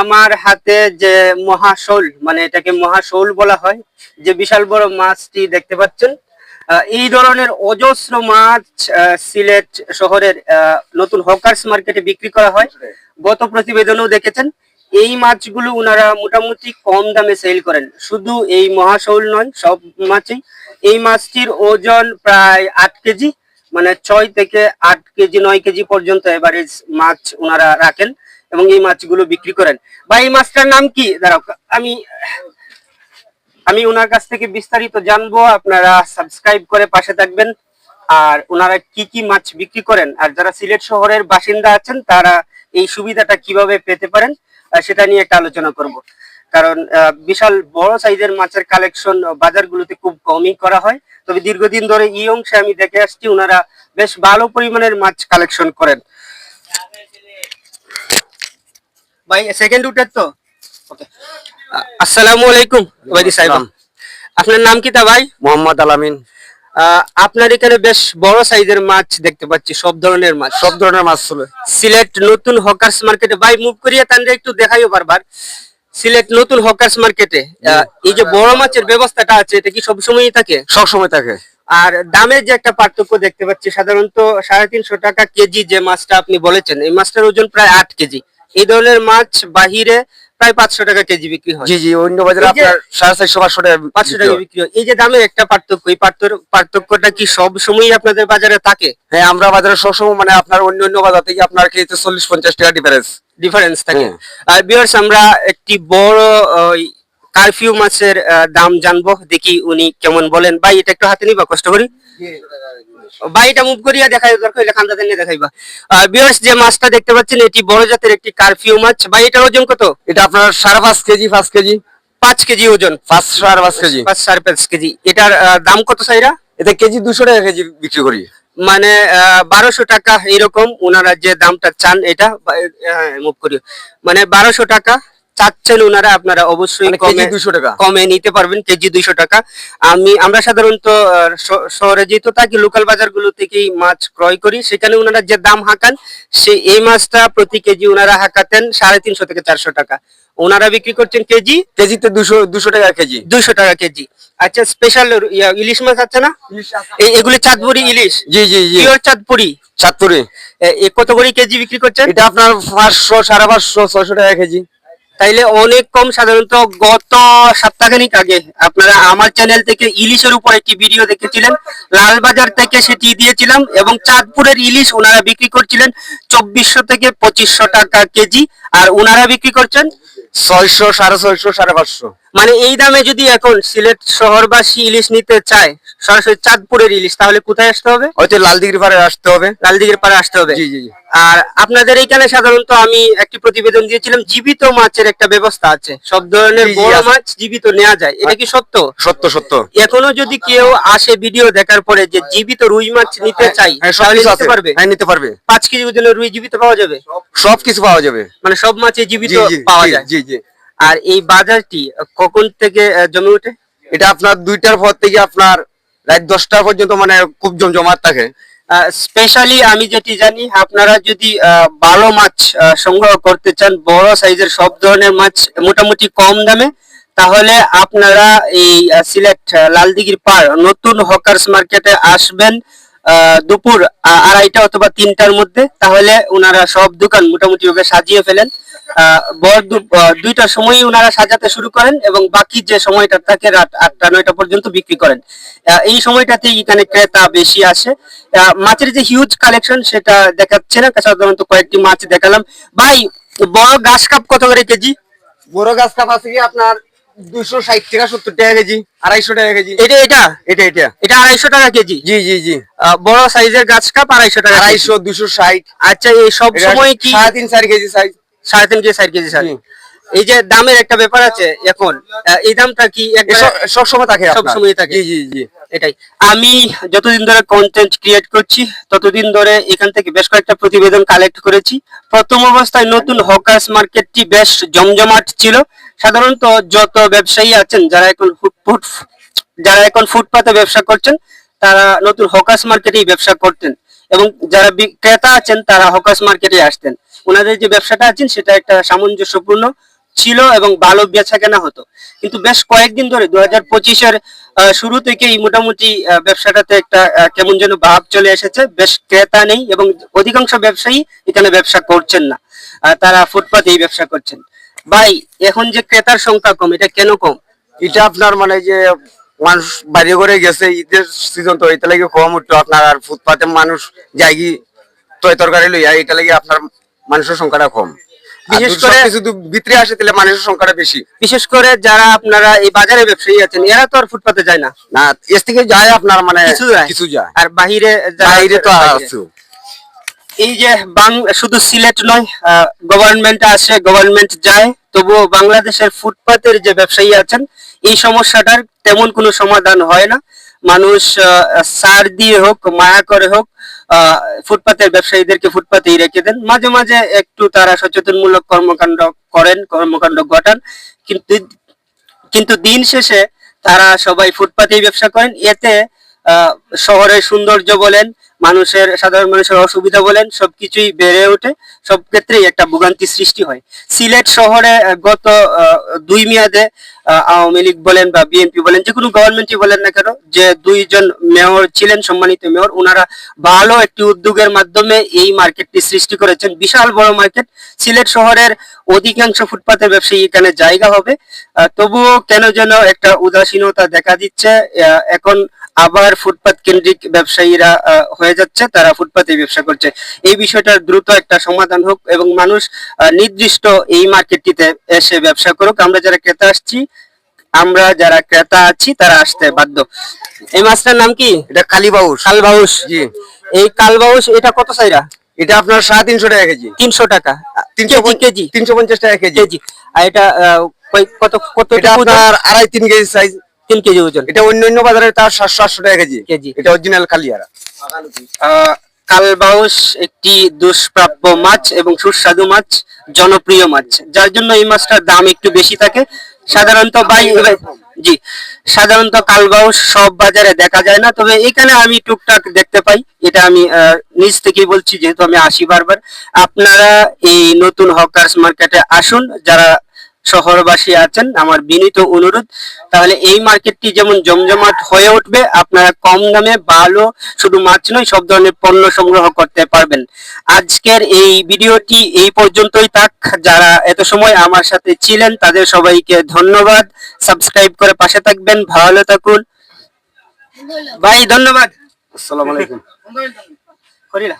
আমার হাতে যে মহাশোল মানে এটাকে মহাশোল বলা হয়, যে বিশাল বড় মাছটি দেখতে পাচ্ছেন এই ধরনের অজস্র মাছ সিলেট শহরের নতুন হকার্স মার্কেটে বিক্রি করা হয়। গত প্রতিবেদনেও দেখেছেন, এই মাছগুলো ওনারা মোটামুটি কম দামে সেল করেন। শুধু এই মহাশৌল নয়, সব মাছই। এই মাছটির ওজন প্রায় আট কেজি মানে ছয় থেকে আট কেজি, নয় কেজি পর্যন্ত এভারেজ মাছ ওনারা রাখেন। এবং এই মাছগুলো বিক্রি করেন। বা এই মাছটার নাম কি? দাঁড়াও, আমি আমি ওনার কাছ থেকে বিস্তারিত জানব, আপনারা সাবস্ক্রাইব করে পাশে থাকবেন। আর ওনারা কি কি মাছ বিক্রি করেন? আর যারা সিলেট শহরের বাসিন্দা আছেন, তারা এই সুবিধাটা কীভাবে পেতে পারেন সেটা নিয়ে একটা আলোচনা করব। কারণ বিশাল বড় সাইজের মাছের কালেকশন বাজারগুলোতে খুব কমই করা হয়। তবে দীর্ঘদিন ধরে এই অংশে আমি দেখে আসছি, ওনারা বেশ ভালো পরিমাণের মাছ কালেকশন করেন। ভাই সেকেন্ড উঠের তো? আসসালামু আলাইকুম ওয়াইদি সাহেব। আপনার নাম কি তা ভাই? মোহাম্মদ আলামিন। আপনার এখানে বেশ বড় সাইজের মাছ দেখতে পাচ্ছি সব ধরনের মাছ। সব ধরনের মাছ ছিল সিলেট নতুন হকার্স মার্কেটে ভাই মুভ করিয়া তাহলে একটু দেখাইও বারবার। সিলেট নতুন হকার্স মার্কেটে এই যে বড় মাছের ব্যবস্থাটা আছে এটা কি সবসময়ই থাকে? সব সময় থাকে। আর দামের যে একটা পার্থক্য দেখতে পাচ্ছি সাধারণত সাড়ে তিনশো টাকা কেজি যে মাছটা আপনি বলেছেন এই মাছটার ওজন প্রায় আট কেজি। এই ধরনের মাছ বাহিরে প্রায় পাঁচশো টাকা কেজি বিক্রি হয়। জি জি অন্য বাজারে আপনার সাড়ে চারশো পাঁচশো টাকা পাঁচশো বিক্রি টাকা হয়। বিক্রি হয়। এই যে দামের একটা পার্থক্য এই পার্থক্যটা কি সব সময়ই আপনাদের বাজারে থাকে? হ্যাঁ আমরা বাজারে সবসময় মানে আপনার অন্য অন্য বাজার থেকে আপনার খেতে চল্লিশ পঞ্চাশ টাকা ডিফারেন্স ডিফারেন্স থাকে। আর বিয়ার্স আমরা একটি বড় কারফিউ মাছের দাম জানব। দেখি উনি কেমন বলেন। ভাই এটা একটু হাতে নিবা কষ্ট করি? এটা মুভ করিয়া দেখাই দরকার হইলে খান্দা দেন দেখাইবা। বিয়ার্স যে মাছটা দেখতে পাচ্ছেন এটি বড় জাতের একটি কারফিউ মাছ। ভাই এটার ওজন কত? এটা আপনার সাড়ে পাঁচ কেজি পাঁচ কেজি। পাঁচ কেজি ওজন? পাঁচ সাড়ে পাঁচ কেজি। পাঁচ সাড়ে পাঁচ কেজি। এটার দাম কত সাইরা? এটা কেজি দুশো টাকা কেজি বিক্রি করি। মানে বারোশো টাকা এরকম। ওনারা যে দামটা চান এটা মুভ করি মানে বারোশো টাকা চাচ্ছেন ওনারা আপনারা অবশ্যই মানে কমে দুশো টাকা? কমে নিতে পারবেন কেজি দুইশো টাকা। আমি আমরা সাধারণত শহরে যেহেতু থাকি লোকাল বাজারগুলো থেকেই মাছ ক্রয় করি সেখানে ওনারা যে দাম হাঁকান সে এই মাছটা প্রতি কেজি ওনারা হাঁকাতেন সাড়ে তিনশো থেকে চারশো টাকা। ওনারা বিক্রি করছেন কেজি কেজিতে দুশো দুশো টাকা কেজি? দুইশো টাকা কেজি। আচ্ছা স্পেশাল ইলিশ মাছ আছে না? এই এগুলি চাঁদপুরি ইলিশ। জি জি জি। পিওর চাঁদপুরি। চাঁদপুরে। কত করে কেজি বিক্রি করছেন? এটা আপনার পাঁচশো সাড়ে পাঁচশো ছয়শো টাকা কেজি। তাইলে অনেক কম সাধারণত গত সপ্তাহখানিক আগে আপনারা আমার চ্যানেল থেকে ইলিশের উপর একটি ভিডিও দেখেছিলেন, লালবাজার থেকে সেটি দিয়েছিলাম এবং চাঁদপুরের ইলিশ ওনারা বিক্রি করছিলেন চব্বিশশো থেকে পঁচিশশো টাকা কেজি, আর ওনারা বিক্রি করছেন? ছয়শো, সাড়ে ছয়শো, সাড়ে পাঁচশো। মানে এই দামে যদি এখন সিলেট শহরবাসী ইলিশ নিতে চায় সরাসরি চাঁদপুরের ইলিশ তাহলে কোথায় আসতে হবে? হয়তো লালদিগির পাড়ে আসতে হবে। লালদিগির পাড়ে আসতে হবে। জি জি জি। আর আপনাদের এইখানে সাধারণত আমি একটি প্রতিবেদন দিয়েছিলাম জীবিত মাছের একটা ব্যবস্থা আছে। সব ধরনের বড় মাছ জীবিত নেওয়া যায়। এটা কি সত্য? সত্য সত্য। এখনও যদি কেউ আসে ভিডিও দেখার পরে যে জীবিত রুই মাছ নিতে চাই হ্যাঁ সব তাহলে নিতে পারবে? হ্যাঁ নিতে পারবে। পাঁচ কেজি ওজনের রুই জীবিত পাওয়া যাবে? সবকিছু পাওয়া যাবে। মানে সব মাছে জীবিত পাওয়া যায়। জি জি। আর এই বাজারটি কখন থেকে জমে ওঠে? এটা আপনার দুইটার পর থেকে আপনার রাত দশটা পর্যন্ত মানে খুব জমজমাট থাকে। স্পেশালি আমি যেটি জানি আপনারা যদি ভালো মাছ সংগ্রহ করতে চান বড় সাইজের সব ধরনের মাছ মোটামুটি কম দামে তাহলে আপনারা এই সিলেট লালদিঘির পাড় নতুন হকার্স মার্কেটে আসবেন। দুপুর আড়াইটা অথবা তিনটার মধ্যে, তাহলে ওনারা সব দোকান মোটামুটি ভাবে সাজিয়ে ফেলেন। দু- দুইটার সময় ওনারা সাজাতে শুরু করেন এবং বাকি যে সময়টা থাকে রাত আটটা, নয়টা পর্যন্ত বিক্রি করেন। এই সময়টাতে এখানে ক্রেতা বেশি আসে। মাছের যে হিউজ কালেকশন সেটা দেখাচ্ছে না, সাধারণত কয়েকটি মাছ দেখালাম। ভাই, বড় গাছ কাপ কত করে কেজি? বড় গাছ কাপ আছে কি আপনার? দুশো ষাট টাকা সত্তর টাকা কেজি আড়াইশো টাকা কেজি। এটা এটা? এটা এটা। এটা আড়াইশো টাকা কেজি? জি জি জি। বড় সাইজের গাছ কাপ আড়াইশো টাকা আড়াইশো দুশো ষাট। আচ্ছা এই সব সময় কি সাড়ে তিন চার কেজি সাইজ সাড়ে তিন কেজি চার কেজি সাইজ এই যে দামের একটা ব্যাপার আছে এখন এই দামটা কি সবসময় সব থাকে সবসময় থাকে। জি জি জি। এটাই। আমি যতদিন ধরে কন্টেন্ট ক্রিয়েট করছি, ততদিন ধরে এখান থেকে বেশ কয়েকটা প্রতিবেদন কালেক্ট করেছি। প্রথম অবস্থায় নতুন হকার্স মার্কেটটি বেশ জমজমাট ছিল। সাধারণত যত ব্যবসায়ী আছেন, যারা এখন ফুটফুট যারা এখন ফুটপাতে ব্যবসা করছেন, তারা নতুন হকার্স মার্কেটেই ব্যবসা করতেন। এবং যারা বি- ক্রেতা আছেন, তারা হকার্স মার্কেটে আসতেন। ওনাদের যে ব্যবসাটা আছেন, সেটা একটা সামঞ্জস্যপূর্ণ ছিল এবং ভালো বেচা কেনা হতো। কিন্তু বেশ কয়েকদিন ধরে দু হাজার পঁচিশের শুরু থেকেই মোটামুটি ব্যবসাটাতে একটা কেমন যেন ভাব চলে এসেছে। বেশ ক্রেতা নেই এবং অধিকাংশ ব্যবসায়ী এখানে ব্যবসা করছেন না। তারা ফুটপাতেই ব্যবসা করছেন। ভাই, এখন যে ক্রেতার সংখ্যা কম, এটা কেন কম? এটা আপনার মানে যে মানুষ বাইরে করে গেছে, ঈদের সিজন তো, এটা লাগে কম উঠতো আপনার, আর ফুটপাতে মানুষ যাই তয় তরকারি লইয়া, এটা লাগে আপনার মানুষের সংখ্যাটা কম। বিশেষ করে- শুধু ভিতরে আসে তাহলে মানুষের সংখ্যাটা বেশি। বিশেষ করে যারা আপনারা এই বাজারে ব্যবসায়ী আছেন এরা তো আর ফুটপাতে যায় না। না এর থেকে যায় আপনার মানে কিছু যায়। আর বাহিরে বাইরে তো। আছে। এই যে বাং শুধু সিলেট নয় গভর্নমেন্ট আসে গভর্নমেন্ট যায় তবুও বাংলাদেশের ফুটপাতের যে ব্যবসায়ী আছেন এই সমস্যাটার তেমন কোনো সমাধান হয় না। মানুষ সার দিয়ে হোক মায়া করে হোক ফুটপাতের ব্যবসায়ীদেরকে ফুটপাতেই রেখে দেন। মাঝে মাঝে একটু তারা সচেতনমূলক কর্মকাণ্ড করেন, কর্মকাণ্ড ঘটান। কিন্তু কিন্তু দিন শেষে তারা সবাই ফুটপাতেই ব্যবসা করেন। এতে শহরের সৌন্দর্য বলেন, মানুষের, সাধারণ মানুষের অসুবিধা বলেন, সবকিছুই বেড়ে ওঠে। সব ক্ষেত্রেই একটা ভোগান্তি সৃষ্টি হয়। সিলেট শহরে গত দুই মেয়াদে আওয়ামী লীগ বলেন বা বিএনপি বলেন, যে কোনো গভর্নমেন্টই বলেন না কেন, যে দুইজন মেয়র ছিলেন, সম্মানিত মেয়র ওনারা ভালো একটি উদ্যোগের মাধ্যমে এই মার্কেটটি সৃষ্টি করেছেন। বিশাল বড় মার্কেট সিলেট শহরের অধিকাংশ ফুটপাতের ব্যবসায়ী এখানে জায়গা হবে। তবুও কেন যেন একটা উদাসীনতা দেখা দিচ্ছে। এখন আবার ফুটপাত কেন্দ্রিক ব্যবসায়ীরা হয়ে যাচ্ছে তারা ফুটপাতে ব্যবসা করছে। এই বিষয়টার দ্রুত একটা সমাধান হোক এবং মানুষ নির্দিষ্ট এই মার্কেটটিতে এসে ব্যবসা করুক। আমরা যারা ক্রেতা আসছি আমরা যারা ক্রেতা আছি তারা আসতে বাধ্য। এই মাছটার নাম কি? এটা কালীবাউস। কালবাউস। জি। এই কালবাউস এটা কত সাইরা? এটা আপনার সাড়ে তিনশো টাকা কেজি। তিনশো টাকা। তিনশো কেজি তিনশো পঞ্চাশ টাকা কেজি। আর এটা কত কত এটা আপনার আড়াই তিন কেজি সাইজ তিন কেজি ওজন। এটা অন্য অন্য বাজারে তার সাতশো আটশো টাকা কেজি। কেজি। এটা অরিজিনাল কালিয়ারা। কালবাউস একটি দুষ্প্রাপ্য মাছ এবং সুস্বাদু মাছ জনপ্রিয় মাছ। যার জন্য এই মাছটার দাম একটু বেশি থাকে। সাধারণত বাই জি সাধারণত কালবাউস সব বাজারে দেখা যায় না। তবে এখানে আমি টুকটাক দেখতে পাই। এটা আমি নিজ থেকেই বলছি যেহেতু আমি আসি বারবার। আপনারা এই নতুন হকার্স মার্কেটে আসুন। যারা শহরবাসী আছেন। আমার বিনীত অনুরোধ তাহলে এই মার্কেটটি যেমন জমজমাট হয়ে উঠবে আপনারা কম দামে ভালো শুধু মাছ নয় সব ধরনের পণ্য সংগ্রহ করতে পারবেন। আজকের এই ভিডিওটি এই পর্যন্তই থাক। যারা এত সময় আমার সাথে ছিলেন তাদের সবাইকে ধন্যবাদ। সাবস্ক্রাইব করে পাশে থাকবেন ভালো থাকুন। ভাই ধন্যবাদ। আসসালামু আলাইকুম। করিলা।